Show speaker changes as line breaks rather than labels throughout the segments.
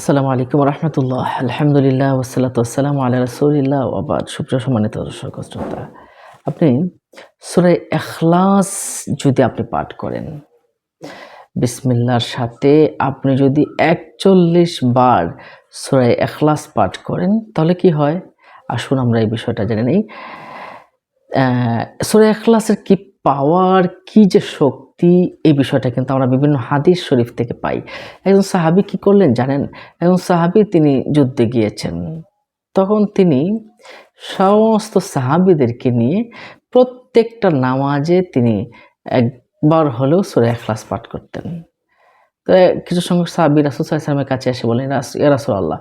আসসালামু আলাইকুম রহমতুল্লাহ। আলহামদুলিল্লাহ ওসালাত আসসালাম আল্লাহ রসুলিল্লাহ আবাদ সুপ্রিয় সম্মানিত দর্শক, শ্রোতা, আপনি সুরাই এখলাস যদি আপনি পাঠ করেন, বিসমিল্লার সাথে আপনি যদি একচল্লিশ বার সুরাই এখলাস পাঠ করেন, তাহলে কি হয়? আসুন আমরা এই বিষয়টা জেনে নিই। সুরাই এখলাসের কি পাওয়ার, কি যে শক্তি এই বিষয়টা কিন্তু আমরা বিভিন্ন হাদিস শরীফ থেকে পাই। একজন সাহাবি কি করলেন জানেন? একজন সাহাবি তিনি যুদ্ধে গিয়েছেন। তখন তিনি সমস্ত সাহাবিদেরকে নিয়ে প্রত্যেকটা নামাজে তিনি একবার হলেও সুরে এখলাস পাঠ করতেন। তো কিছু সংখ্যক সাহাবি রাসুল সাল্লামের কাছে এসে বলেন রাস রাসুল আল্লাহ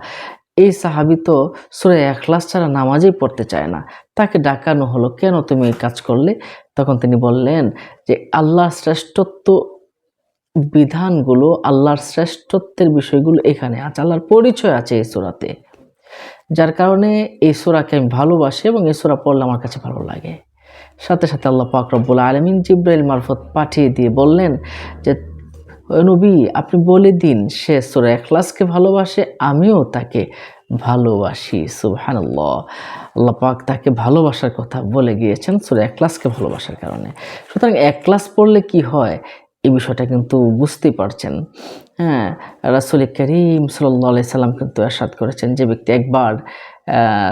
এই সাহাবি তো সুরে এখলাস ছাড়া নামাজেই পড়তে চায় না। তাকে ডাকানো হলো। কেন তুমি এই কাজ করলে? তখন তিনি বললেন যে, আল্লাহর শ্রেষ্ঠত্ব বিধানগুলো, আল্লাহর শ্রেষ্ঠত্বের বিষয়গুলো এখানে আছে। আল্লাহর পরিচয় আছে এই সুরাতে। যার কারণে এই সুরাকে আমি ভালোবাসি এবং এই সুরা পড়লে আমার কাছে ভালো লাগে। সাথে সাথে আল্লাহ পাক রব্বুল আলমিন জিব্রাইল মারফত পাঠিয়ে দিয়ে বললেন যে নবী, আপনি বলে দিন, সে সুরা এখলাসকে ভালোবাসে, আমিও তাকে ভালোবাসি, সুবহানাল্লাহ। আল্লাহ পাক তাকে ভালোবাসার কথা বলে গিয়েছেন সুরা একলাসকে ভালোবাসার কারণে। সুতরাং একলাস পড়লে কি হয়? এই বিষয়টা কিন্তু বুঝতেই পারছেন। হ্যাঁ রাসুল করিম সাল্লি সাল্লাম কিন্তু এরশাদ করেছেন, যে ব্যক্তি একবার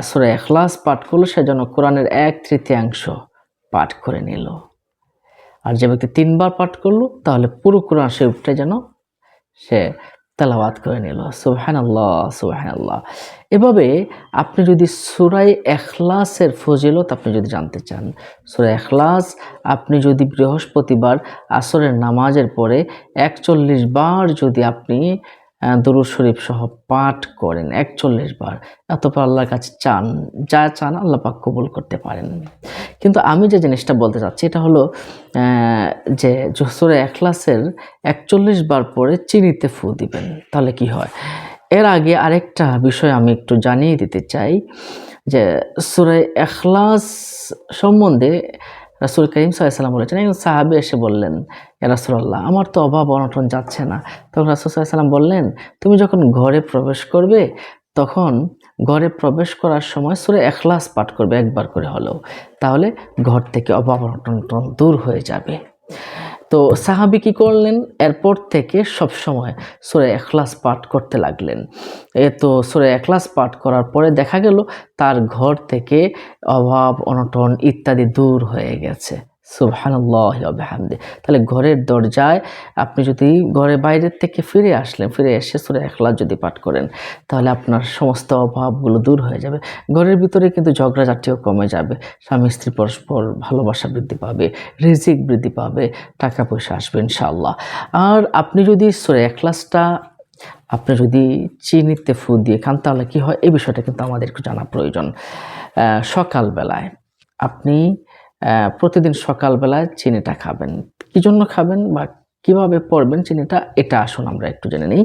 সুরা এখলাস পাঠ করল, সে যেন কোরআনের এক তৃতীয়াংশ পাঠ করে নিল। আর যে ব্যক্তি তিনবার পাঠ করল, তাহলে পুরো কোরআন শরীফটা যেন সে তেলাবাত করে নিল। সুহান আল্লাহ সুহান আল্লাহ এভাবে আপনি যদি সুরাই এখলাসের ফজিলত আপনি যদি জানতে চান সুরাই এখলাস আপনি যদি বৃহস্পতিবার আসরের নামাজের পরে একচল্লিশ বার যদি আপনি দরুদ শরীফ সহ পাঠ করেন একচল্লিশ বার। এতপর আল্লাহর কাছে চান, যা চান আল্লাহ পাক কবুল করতে পারেন। কিন্তু আমি যে জিনিসটা বলতে চাচ্ছি, এটা হলো যে জসুরে এখলাসের একচল্লিশ বার পরে চিনিতে ফু দিবেন, তাহলে কি হয়? এর আগে আরেকটা বিষয় আমি একটু জানিয়ে দিতে চাই, যে সুরে এখলাস সম্বন্ধে রাসুল করিম সাল্লাম বলেছেন, একজন সাহাবি এসে বললেন রাসুল্লাহ আমার তো অভাব অনটন যাচ্ছে না। তখন রাসুল সাল্লাম বললেন, তুমি যখন ঘরে প্রবেশ করবে, তখন ঘরে প্রবেশ করার সময় সুরে এখলাস পাঠ করবে একবার করে হলেও। তাহলে ঘর থেকে অভাব অনটন দূর হয়ে যাবে। তো সাহাবি কি করলেন? এরপর থেকে সব সময় সরে এখলাস পাঠ করতে লাগলেন। এ তো সরে এখলাস পাঠ করার পরে দেখা গেল তার ঘর থেকে অভাব, অনটন ইত্যাদি দূর হয়ে গেছে। সুবহানাল্লাহামদে তাহলে ঘরের দরজায় আপনি যদি ঘরে বাইরের থেকে ফিরে আসলেন, ফিরে এসে সুরে একলা যদি পাঠ করেন, তাহলে আপনার সমস্ত অভাবগুলো দূর হয়ে যাবে। ঘরের ভিতরে কিন্তু ঝগড়াঝাটিও কমে যাবে। স্বামী, স্ত্রী পরস্পর ভালোবাসা বৃদ্ধি পাবে, রিজিক বৃদ্ধি পাবে, টাকা পয়সা আসবে ইনশাআল্লাহ। আর আপনি যদি সুরে একলাসটা আপনি যদি চিনিতে ফু দিয়ে খান, তাহলে কী হয়? এই বিষয়টা কিন্তু আমাদের একটু জানা প্রয়োজন। সকালবেলায় আপনি প্রতিদিন সকালবেলায় চিনিটা খাবেন। কী জন্য খাবেন বা কীভাবে পড়বেন চিনিটা, এটা আসুন আমরা একটু জেনে নিই।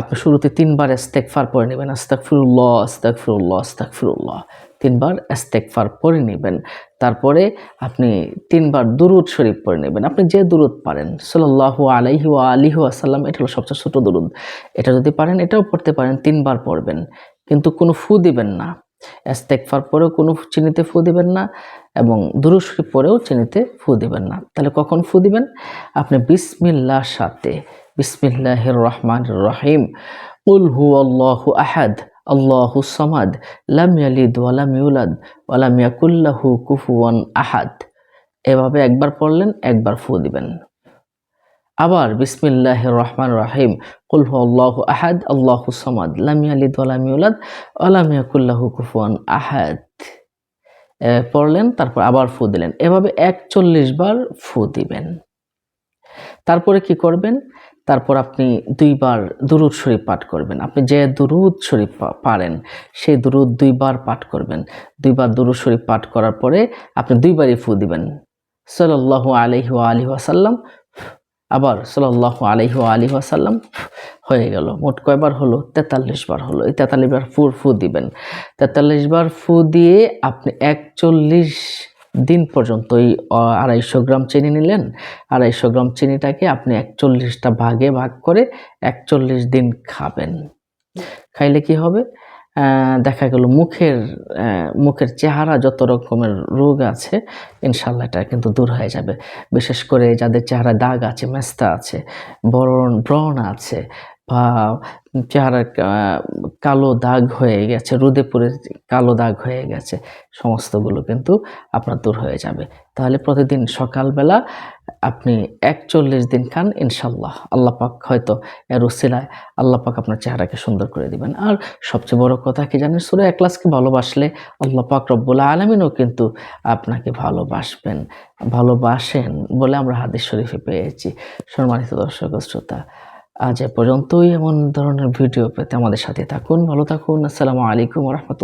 আপনি শুরুতে তিনবার এস্তেকফার পরে নেবেন আস্তাকফিরুল্লাহ আস্তাকফিরুল্লাহ আস্তাকফিরুল্লাহ তিনবার এস্তেকফার পরে নেবেন। তারপরে আপনি তিনবার দুরুদ শরীফ পরে নেবেন। আপনি যে দুরুদ পারেন সাল্লাহ আলাইহি ও আলিহু আসাল্লাম এটা হলো সবচেয়ে ছোটো দুরুদ। এটা যদি পারেন, এটাও পড়তে পারেন, তিনবার পড়বেন। কিন্তু কোনো ফু দিবেন না। এস্তেকফার পরেও কোনো চিনিতে ফু দিবেন না এবং দুরুশরীফ পরেও চিনিতে ফু দিবেন না। তাহলে কখন ফু দিবেন? আপনি বিসমিল্লার সাথে। বিসমিল্লাহ রহমান রহিম। উল হু আল্লাহু আহাদ, আল্লাহু সামাদ, লাম ইয়ালিদ ওয়ালাম ইউলাদ ওয়ালাম ইয়াকুল্লাহু কুফুয়ান আহাদ। এভাবে একবার পড়লেন, একবার ফু দিবেন। আবার বিসমিল্লাহ রহমান রাহিম, কুল আল্লাহ আহাদ, আল্লাহু সামাদ, লাম ইয়ালিদ ওয়ালাম ইউলাদ কুফুয়ান আহাদ। পড়লেন, তারপর আবার ফু দিলেন। এভাবে একচল্লিশ বার ফু দিবেন। তারপরে কি করবেন? তারপর আপনি দুইবার দুরুদ শরীফ পাঠ করবেন। আপনি যে দুরুদ শরীফ পারেন সেই দুরুদ দুইবার পাঠ করবেন। দুইবার দুরুদ শরীফ পাঠ করার পরে আপনি দুইবারই ফু দিবেন। সাল্লাহ আলহি আলহি আসাল্লাম আবার সাল্লাহ আলহি আলহি আসাল্লাম হয়ে গেল। মোট কয়বার হলো? তেতাল্লিশ বার হলো। এই তেতাল্লিশ বার ফু ফু দিবেন। তেতাল্লিশ বার ফু দিয়ে আপনি একচল্লিশ দিন পর্যন্ত ওই আড়াইশো গ্রাম চিনি নিলেন। আড়াইশো গ্রাম চিনিটাকে আপনি একচল্লিশটা ভাগে ভাগ করে একচল্লিশ দিন খাবেন। খাইলে কি হবে? দেখা গেল মুখের মুখের চেহারা যত রকমের রোগ আছে, ইনশাল্লাহ এটা কিন্তু দূর হয়ে যাবে। বিশেষ করে যাদের চেহারা দাগ আছে, মেস্তা আছে, বরণ, ব্রণ আছে বা চেহারা কালো দাগ হয়ে গেছে রোদে পড়ে কালো দাগ হয়ে গেছে, সমস্তগুলো কিন্তু আপনার দূর হয়ে যাবে। তাহলে প্রতিদিন সকালবেলা আপনি একচল্লিশ দিন খান ইনশাল্লাহ আল্লাহ পাক হয়তো এর উসিলায় আল্লাহ পাক আপনার চেহারাকে সুন্দর করে দিবেন। আর সবচেয়ে বড় কথা কি জানেন, সুরে একলাসকে ভালোবাসলে আল্লাহ পাক রব্বুল আলমিনও কিন্তু আপনাকে ভালোবাসবেন, ভালোবাসেন বলে আমরা হাদিস শরীফে পেয়েছি। সম্মানিত দর্শক শ্রোতা আজ এ পর্যন্তই। এমন ধরনের ভিডিও পেতে আমাদের সাথে থাকুন। ভালো থাকুন। আসসালামু আলাইকুম রহমতুল্লাহ।